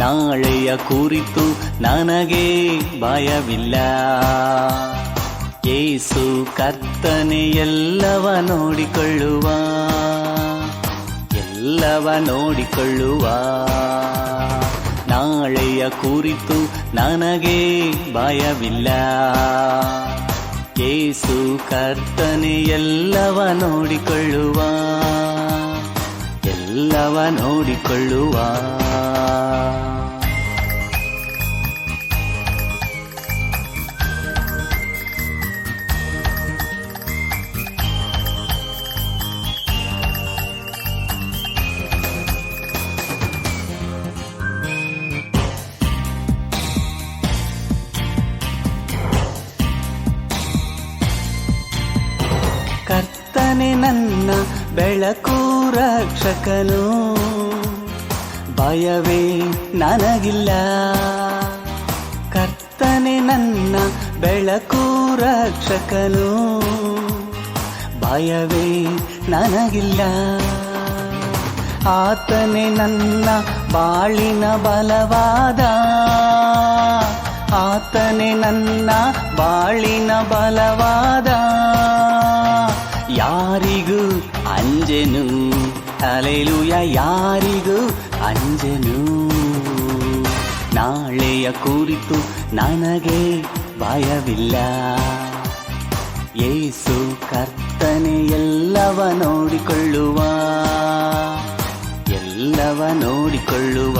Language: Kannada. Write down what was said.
ನಾಳೆಯ ಕುರಿತು ನನಗೆ ಭಯವಿಲ್ಲ. ಏಸು ಕರ್ತನೆ ಎಲ್ಲವ ನೋಡಿಕೊಳ್ಳುವ ಎಲ್ಲವ ನೋಡಿಕೊಳ್ಳುವ. ನಾಳೆಯ ಕುರಿತು ನನಗೆ ಭಯವಿಲ್ಲ. ಏಸು ಕರ್ತನೆ ಎಲ್ಲವ ನೋಡಿಕೊಳ್ಳುವ ಎಲ್ಲವ ನೋಡಿಕೊಳ್ಳುವ. ನನ್ನ ಬೆಳಕು ರಕ್ಷಕನು. ಭಯವೇ ನನಗಿಲ್ಲ. ಕರ್ತನೆ ನನ್ನ ಬೆಳಕು ರಕ್ಷಕನು. ಭಯವೇ ನನಗಿಲ್ಲ. ಆತನೆ ನನ್ನ ಬಾಳಿನ ಬಲವಾದ. ಆತನೆ ನನ್ನ ಬಾಳಿನ ಬಲವಾದ. ಅಂಜೆನು ಅಲೆಲುಯ ಯಾರಿಗೂ ಅಂಜೆನು. ನಾಳೆಯ ಕುರಿತು ನನಗೆ ಭಯವಿಲ್ಲ. ಏಸು ಕರ್ತನೆ ಎಲ್ಲವ ನೋಡಿಕೊಳ್ಳುವ ಎಲ್ಲವ ನೋಡಿಕೊಳ್ಳುವ.